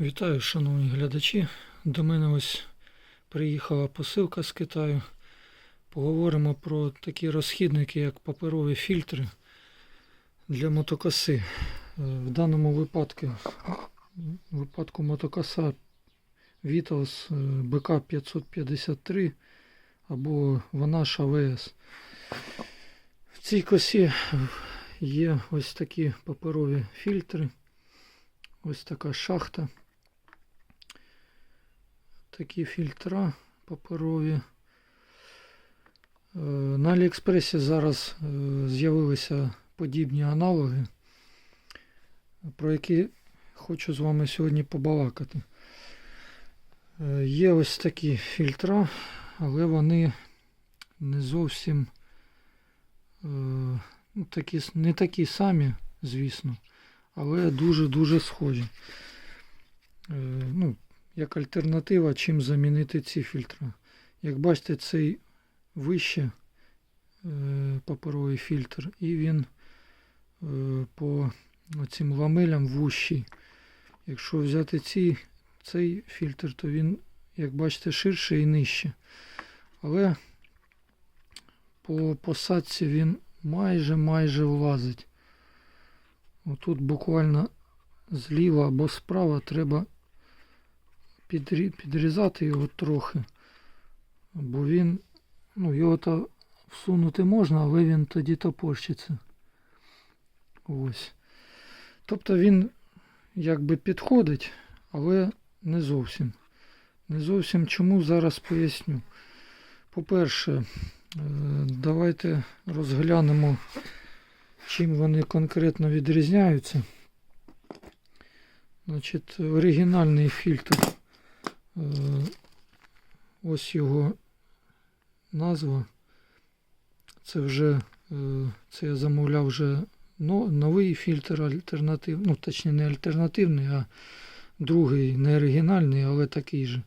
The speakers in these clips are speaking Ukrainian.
Вітаю, шановні глядачі. До мене ось приїхала посилка з Китаю. Поговоримо про такі розхідники, як паперові фільтри для мотокоси. Е, В даному випадку, в випадку мотокоса Vitos BK 553 або Vanash AVS. В цій косі є ось такі паперові фільтри. Ось така шахта. Такі фільтра паперові. Е, На Аліекспресі зараз е, з'явилися подібні аналоги, про які хочу з вами сьогодні побалакати. Е, Є ось такі фільтра, але вони не зовсім ну, такі, не такі самі, звісно, але дуже-дуже схожі. Ну, як альтернатива, чим замінити ці фільтри. Як бачите, цей вище е, паперовий фільтр, і він е, по цим ламелям вущий. Якщо взяти ці, цей фільтр, то він, як бачите, ширше і нижче. Але по посадці він майже майже влазить. Отут буквально зліва або справа треба підрізати його трохи. Бо він, ну, його то всунути можна, але він тоді топорщиться. Ось. Тобто він якби підходить, але не зовсім. Не зовсім чому зараз поясню. По-перше, е, давайте розглянемо, чим вони конкретно відрізняються. Значить, оригінальний фільтр. Е, Ось його назва. Це вже е, це я замовляв вже новий фільтр альтернатив. Ну, точніше, не альтернативний, а другий, не оригінальний, але такий же.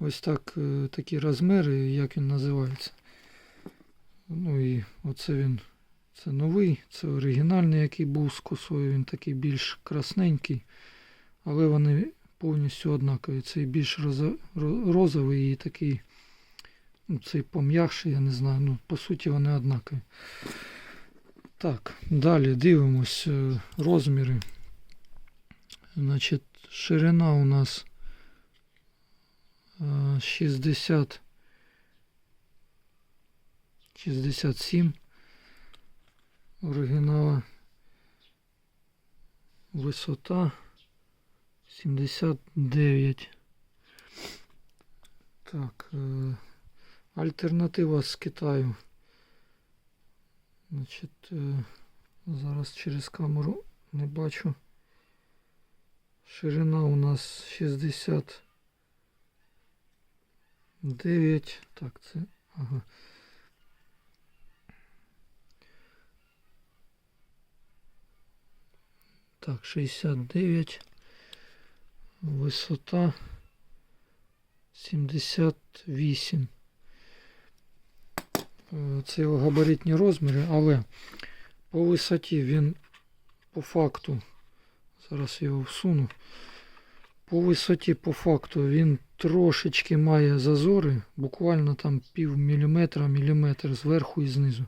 Ось так, е, такі розміри, як він називається. Ну і оце він. Це новий, це оригінальний, який був з косою, він такий більш красненький, але вони повністю однакові. Цей більш розовий і такий, ну, цей пом'якший, я не знаю. Ну, по суті, вони однакові. Так, далі дивимось е, розміри. Значить, ширина у нас е, 60 67 оригінала. Висота 79. Так. Е, альтернатива з Китаю. Значить, е, зараз через камеру не бачу. Ширина у нас 69. Так, це. Ага. Так, 69. Висота 78. Е, Це його габаритні розміри, але по висоті він по факту, зараз його всуну. По висоті, по факту, він трошечки має зазори, буквально там пів міліметра, міліметр зверху і знизу.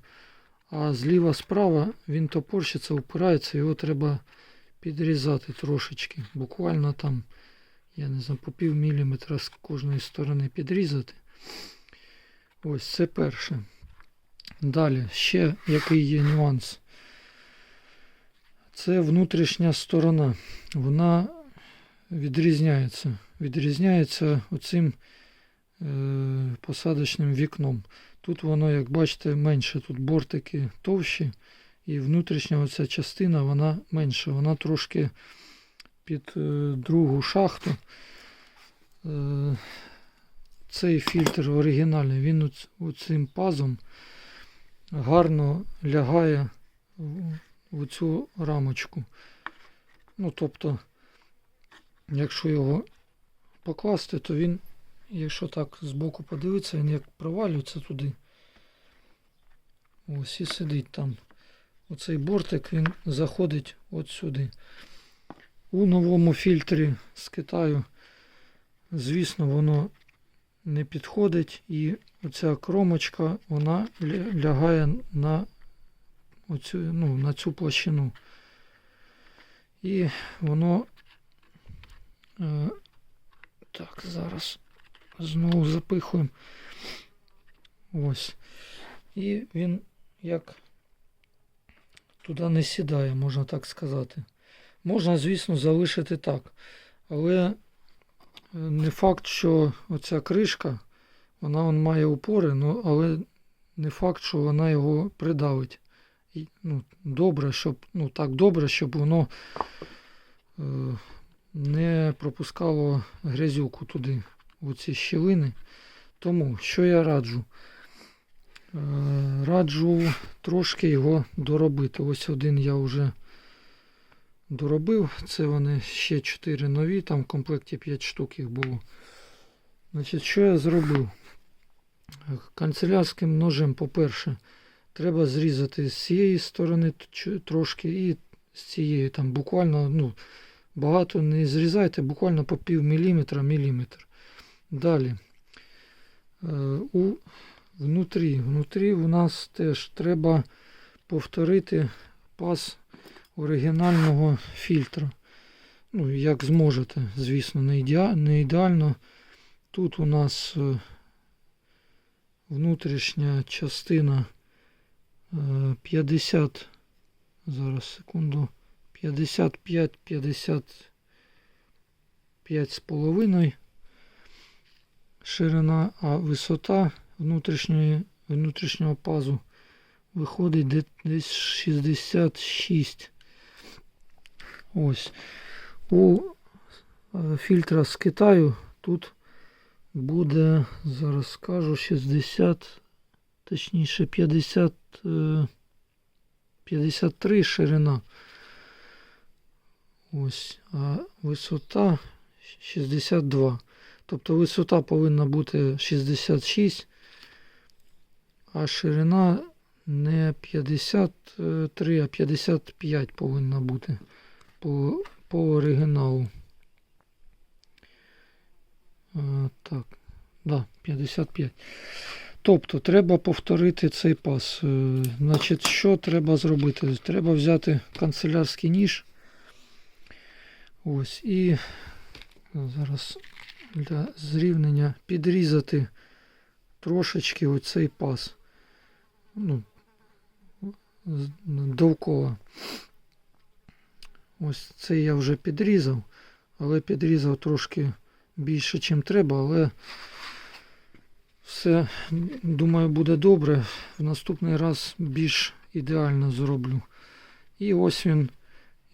А зліва справа він топорщиться, упирається, його треба підрізати трошечки. Буквально там, я не знаю, по пів міліметра з кожної сторони підрізати. Ось це перше. Далі, ще який є нюанс. Це внутрішня сторона. Вона відрізняється. Відрізняється оцим е, посадочним вікном. Тут воно, як бачите, менше. Тут бортики товщі, і внутрішня оця частина вона менша. Вона трошки під е, другу шахту. Е, цей фільтр оригінальний, він оцим пазом гарно лягає в, цю рамочку. Ну, тобто, якщо його покласти, то він, якщо так збоку подивитися, він як провалюється туди. Ось і сидить там. Оцей бортик він заходить от сюди. у новому фільтрі з Китаю, звісно, воно не підходить і оця кромочка вона лягає на оцю, ну, на цю площину. І воно е, так, зараз знову запихуємо. Ось. І він як туди не сідає, можна так сказати. Можна, звісно, залишити так. Але е, не факт, що оця кришка, вона он має упори, ну, але не факт, що вона його придавить. І, ну, добре, щоб, ну, так добре, щоб воно е, не пропускало грязюку туди, у ці щілини. Тому що я раджу? Е, Раджу трошки його доробити. Ось один я вже доробив. Це вони ще 4 нові, там в комплекті 5 штук їх було. Значить, що я зробив? Канцелярським ножем, по-перше, треба зрізати з цієї сторони трошки і з цієї. Там буквально, ну, багато не зрізайте, буквально по пів міліметра, міліметр. Далі. Е, у внутрі. Внутрі у нас теж треба повторити пас оригінального фільтра. Ну, як зможете, звісно, не, ідеа- не ідеально. Тут у нас е, внутрішня частина е, 50, зараз секунду, 55, 55 з половиною ширина, а висота внутрішньої, внутрішнього пазу виходить десь 66. Ось. У е, фільтра з Китаю тут буде, зараз скажу, 60, точніше 50, е, 53 ширина. Ось, а висота 62. Тобто висота повинна бути 66, а ширина не 53, а 55 повинна бути по, по оригіналу. А, так, да, 55. Тобто треба повторити цей пас. Е, Значить, що треба зробити? Треба взяти канцелярський ніж. Ось, і зараз для зрівнення підрізати трошечки оцей пас. Ну, довкола. Ось цей я вже підрізав, але підрізав трошки більше, ніж треба, але все, думаю, буде добре. В наступний раз більш ідеально зроблю. І ось він,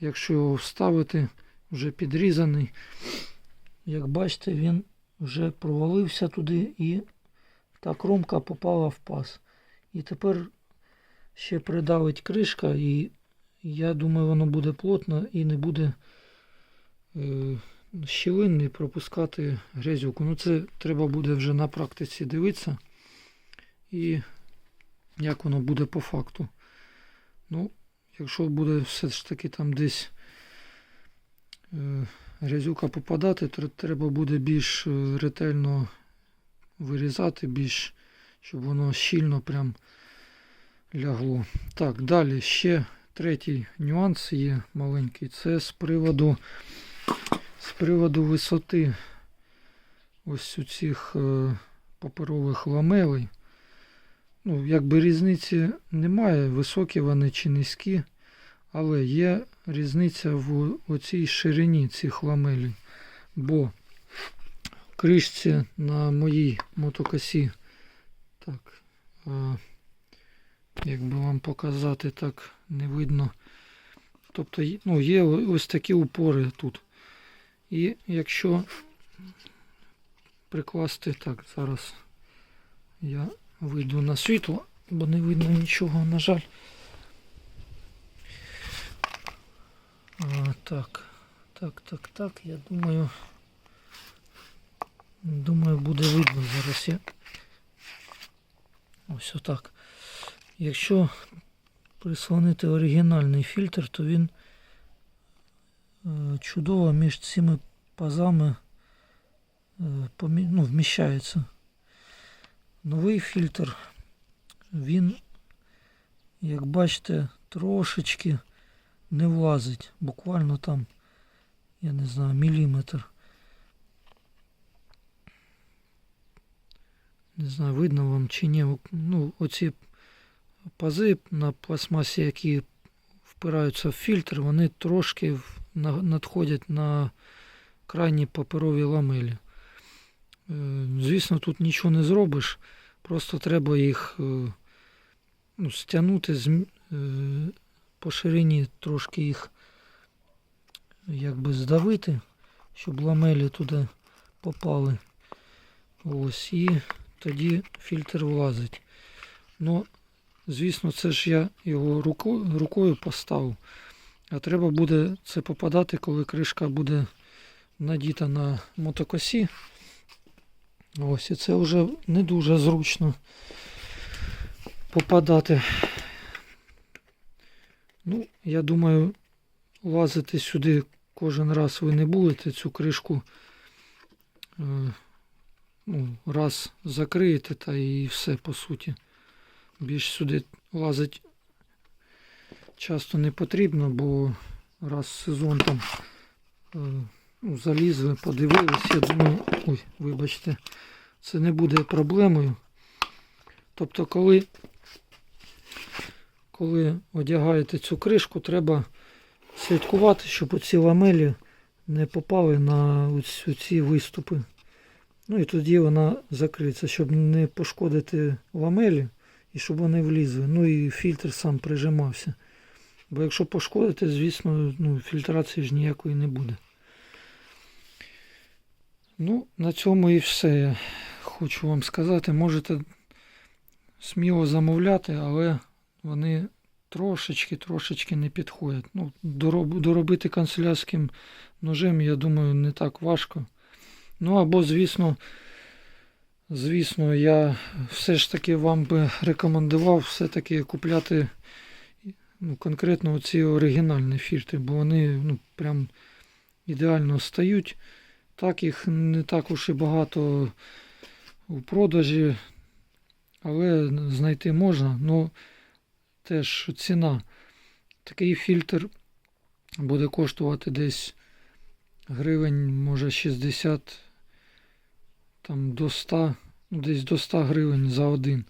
якщо його вставити, вже підрізаний. Як бачите, він вже провалився туди і та кромка попала в паз. І тепер ще придавить кришка, і я думаю, воно буде плотно і не буде е, щілин не пропускати грязюку. Ну це треба буде вже на практиці дивитися. І як воно буде по факту. Ну, якщо буде все ж таки там десь. Е, грязюка попадати, тр- треба буде більш е, ретельно вирізати, більш, щоб воно щільно прям лягло. Так, далі ще третій нюанс є маленький. Це з приводу, з приводу висоти ось у цих е, паперових ламелей. Ну, якби різниці немає, високі вони чи низькі, але є різниця в оцій ширині цих ламелей. Бо кришці на моїй мотокосі, так, е, як би вам показати, так не видно. Тобто ну, є ось такі упори тут. І якщо прикласти, так, зараз я вийду на світло, бо не видно нічого, на жаль. А, так, так, так, так, я думаю. Думаю, буде видно зараз я. Ось отак. Якщо прислонити оригінальний фільтр, то він е, чудово між цими пазами е, ну, вміщається. Новий фільтр, він, як бачите, трошечки не влазить. Буквально там, я не знаю, міліметр. Не знаю, видно вам чи ні. Ну, оці пази на пластмасі, які впираються в фільтр, вони трошки надходять на крайні паперові ламелі. Е, Звісно, тут нічого не зробиш, просто треба їх е, ну, стягнути е, по ширині, трошки їх якби здавити, щоб ламелі туди попали. Ось, і тоді фільтр влазить. Ну, звісно, це ж я його рукою, рукою поставив. А треба буде це попадати, коли кришка буде надіта на мотокосі. Ось, і це вже не дуже зручно попадати. Ну, я думаю, лазити сюди кожен раз ви не будете цю кришку. Ну, раз закриєте та і все по суті. Більш сюди лазить часто не потрібно, бо раз сезон там е, ну, залізли, подивились, я думаю, ой, вибачте, це не буде проблемою. Тобто, коли, коли одягаєте цю кришку, треба слідкувати, щоб оці ламелі не попали на ось ці виступи. Ну і тоді вона закриється, щоб не пошкодити ламелі і щоб вони влізли. Ну і фільтр сам прижимався. Бо якщо пошкодити, звісно, ну, фільтрації ж ніякої не буде. Ну, на цьому і все. Я хочу вам сказати. Можете сміло замовляти, але вони трошечки, трошечки не підходять. Ну, дороб, доробити канцелярським ножем, я думаю, не так важко. Ну або, звісно, звісно, я все ж таки вам би рекомендував все-таки купляти ну, конкретно ці оригінальні фільтри, бо вони ну, прям ідеально стають. Так, їх не так уж і багато у продажі, але знайти можна. Ну, теж ціна. Такий фільтр буде коштувати десь гривень, може 60 там до 100, ну, десь до 100 гривень за один.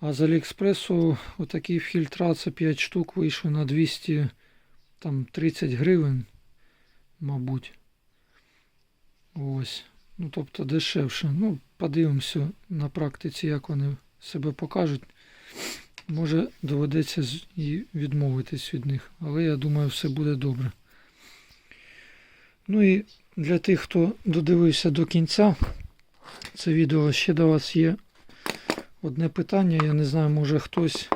А з Аліекспресу отакі фільтра, це 5 штук вийшли на 200 там 30 гривень, мабуть. Ось. Ну, тобто дешевше. Ну, подивимося на практиці, як вони себе покажуть. Може доведеться і відмовитись від них. Але я думаю, все буде добре. Ну і для тих, хто додивився до кінця це відео, ще до вас є одне питання. Я не знаю, може хтось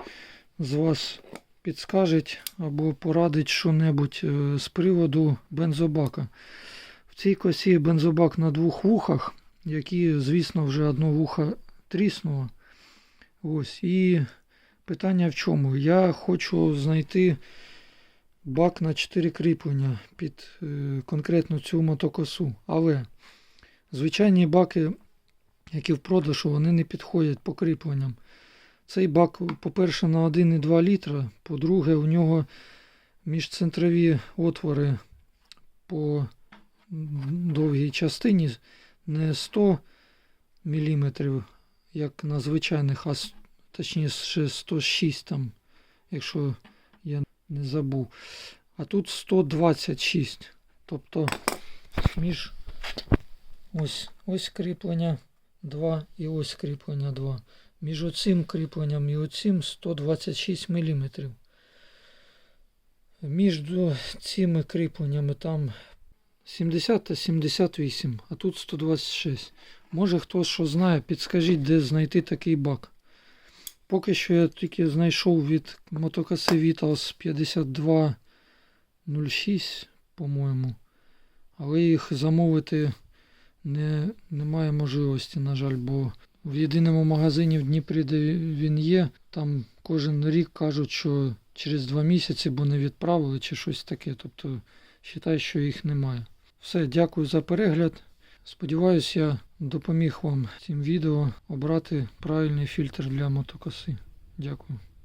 з вас підскаже або порадить що-небудь е, з приводу бензобака. В цій косі бензобак на двох вухах, які, звісно, вже одно вухо тріснуло. Ось. І питання в чому? Я хочу знайти бак на 4 кріплення під е, конкретно цю мотокосу. Але звичайні баки, які в продажу, вони не підходять по кріпленням. Цей бак, по-перше, на 1,2 літра. По-друге, у нього міжцентрові отвори по довгій частині не 100 мм, як на звичайних, а точніше 106 там, якщо не забув. А тут 126. Тобто між ось, ось кріплення 2 і ось кріплення 2. Між оцим кріпленням і оцим 126 мм. Між цими кріпленнями там 70 та 78, а тут 126. Може хтось що знає, підскажіть, де знайти такий бак. Поки що я тільки знайшов від мотокоси Vitals 5206, по-моєму. Але їх замовити не, немає можливості, на жаль, бо в єдиному магазині в Дніпрі, де він є, там кожен рік кажуть, що через два місяці, бо не відправили чи щось таке. Тобто вважай, що їх немає. Все, дякую за перегляд. Сподіваюсь, я допоміг вам цим відео обрати правильний фільтр для мотокоси. Дякую.